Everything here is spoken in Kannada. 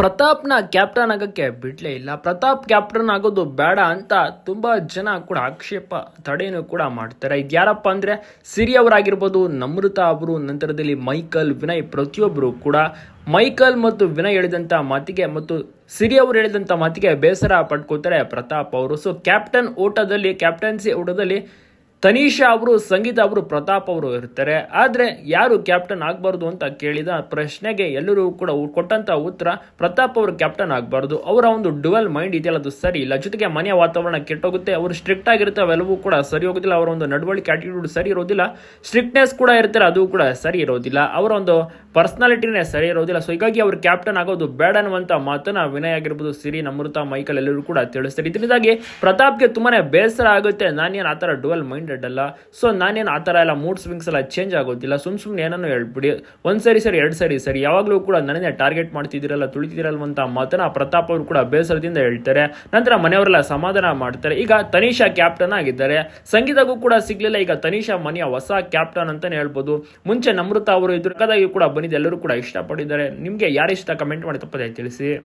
ಪ್ರತಾಪ್ನ ಕ್ಯಾಪ್ಟನ್ ಆಗೋಕ್ಕೆ ಬಿಡಲೇ ಇಲ್ಲ. ಪ್ರತಾಪ್ ಕ್ಯಾಪ್ಟನ್ ಆಗೋದು ಬೇಡ ಅಂತ ತುಂಬ ಜನ ಕೂಡ ಆಕ್ಷೇಪ ತಡೆಯನ್ನು ಕೂಡ ಮಾಡ್ತಾರೆ. ಇದು ಯಾರಪ್ಪ ಅಂದರೆ ಸಿರಿ ಅವರಾಗಿರ್ಬೋದು ನಮೃತ ಅವರು, ನಂತರದಲ್ಲಿ ಮೈಕಲ್, ವಿನಯ್ ಪ್ರತಿಯೊಬ್ಬರು ಕೂಡ. ಮೈಕಲ್ ಮತ್ತು ವಿನಯ್ ಹೇಳಿದಂಥ ಮಾತಿಗೆ ಮತ್ತು ಸಿರಿ ಅವರು ಹೇಳಿದಂಥ ಮಾತಿಗೆ ಬೇಸರ ಪಡ್ಕೋತಾರೆ ಪ್ರತಾಪ್ ಅವರು. ಸೊ ಕ್ಯಾಪ್ಟನ್ ಓಟದಲ್ಲಿ ಕ್ಯಾಪ್ಟನ್ಸಿ ಓಟದಲ್ಲಿ ತನೀಶಾ ಅವರು, ಸಂಗೀತ ಅವರು, ಪ್ರತಾಪ್ ಅವರು ಇರ್ತಾರೆ. ಆದರೆ ಯಾರು ಕ್ಯಾಪ್ಟನ್ ಆಗಬಾರ್ದು ಅಂತ ಕೇಳಿದ ಪ್ರಶ್ನೆಗೆ ಎಲ್ಲರೂ ಕೂಡ ಕೊಟ್ಟಂಥ ಉತ್ತರ ಪ್ರತಾಪ್ ಅವರು ಕ್ಯಾಪ್ಟನ್ ಆಗಬಾರ್ದು. ಅವರ ಒಂದು ಡುವೆಲ್ ಮೈಂಡ್ ಇದೆಯಲ್ಲ, ಅದು ಸರಿ ಇಲ್ಲ. ಜೊತೆಗೆ ಮನೆಯ ವಾತಾವರಣ ಕೆಟ್ಟೋಗುತ್ತೆ. ಅವರು ಸ್ಟ್ರಿಕ್ಟ್ ಆಗಿರುತ್ತೆ ಅವೆಲ್ಲವೂ ಕೂಡ ಸರಿ ಹೋಗೋದಿಲ್ಲ. ಅವರ ಒಂದು ನಡವಳಿಕೆ ಆಟಿಟ್ಯೂಡ್ ಸರಿ ಇರೋದಿಲ್ಲ. ಸ್ಟ್ರಿಕ್ಟ್ನೆಸ್ ಕೂಡ ಇರ್ತಾರೆ, ಅದು ಕೂಡ ಸರಿ ಇರೋದಿಲ್ಲ. ಅವರ ಒಂದು ಪರ್ಸನಾಲಿಟಿನೇ ಸರಿ ಇರೋದಿಲ್ಲ. ಸೊ ಹೀಗಾಗಿ ಅವರು ಕ್ಯಾಪ್ಟನ್ ಆಗೋದು ಬೇಡ ಅನ್ನುವಂಥ ಮಾತನ್ನು ವಿನಯ್ ಆಗಿರ್ಬೋದು, ಸಿರಿ, ನಮೃತ, ಮೈಕಲ್ ಎಲ್ಲರೂ ಕೂಡ ತಿಳಿಸ್ತಾರೆ ಇದರಿಂದಾಗಿ ಪ್ರತಾಪ್ಗೆ ತುಂಬಾನೇ ಬೇಸರ ಆಗುತ್ತೆ. ನಾನೇನು ಆ ಥರ ಡುವೆಲ್ ಮೈಂಡೆಡ್ ಅಲ್ಲ? ಸೊ ನಾನೇನು ಆ ಥರ ಎಲ್ಲ ಮೂಡ್ ಸ್ವಿಂಗ್ಸ್ ಎಲ್ಲ ಚೇಂಜ್ ಆಗೋದಿಲ್ಲ. ಸುಮ್ ಸುಮ್ಮನೆ ಏನನ್ನು ಹೇಳ್ಬಿಡಿ. ಒಂದು ಸರಿ ಸರಿ, ಎರಡು ಸರಿ ಸರಿ, ಯಾವಾಗಲೂ ಕೂಡ ನನ್ನೇ ಟಾರ್ಗೆಟ್ ಮಾಡ್ತಿದ್ದೀರಲ್ಲ ತುಳಿತಿದ್ದೀರಲ್ವಂತ ಮಾತನ್ನ ಪ್ರತಾಪ್ ಅವರು ಕೂಡ ಬೇಸರದಿಂದ ಹೇಳ್ತಾರೆ. ನಂತರ ಮನೆಯವರೆಲ್ಲ ಸಮಾಧಾನ ಮಾಡ್ತಾರೆ. ಈಗ ತನಿಷಾ ಕ್ಯಾಪ್ಟನ್ ಆಗಿದ್ದಾರೆ. ಸಂಗೀತಗೂ ಕೂಡ ಸಿಗ್ಲಿಲ್ಲ. ಈಗ ತನಿಷಾ ಮನೆಯ ಹೊಸ ಕ್ಯಾಪ್ಟನ್ ಅಂತಾನೆ ಹೇಳ್ಬೋದು. ಮುಂಚೆ ನಮೃತ ಅವರು ಇದ್ರ ಕೂಡ ಬಂದಿದ್ದು ಎಲ್ಲರೂ ಕೂಡ ಇಷ್ಟಪಟ್ಟಿದ್ದಾರೆ. ನಿಮಗೆ ಇಷ್ಟ? ಕಮೆಂಟ್ ಮಾಡಿ ತಪ್ಪದೆ ತಿಳಿಸಿ.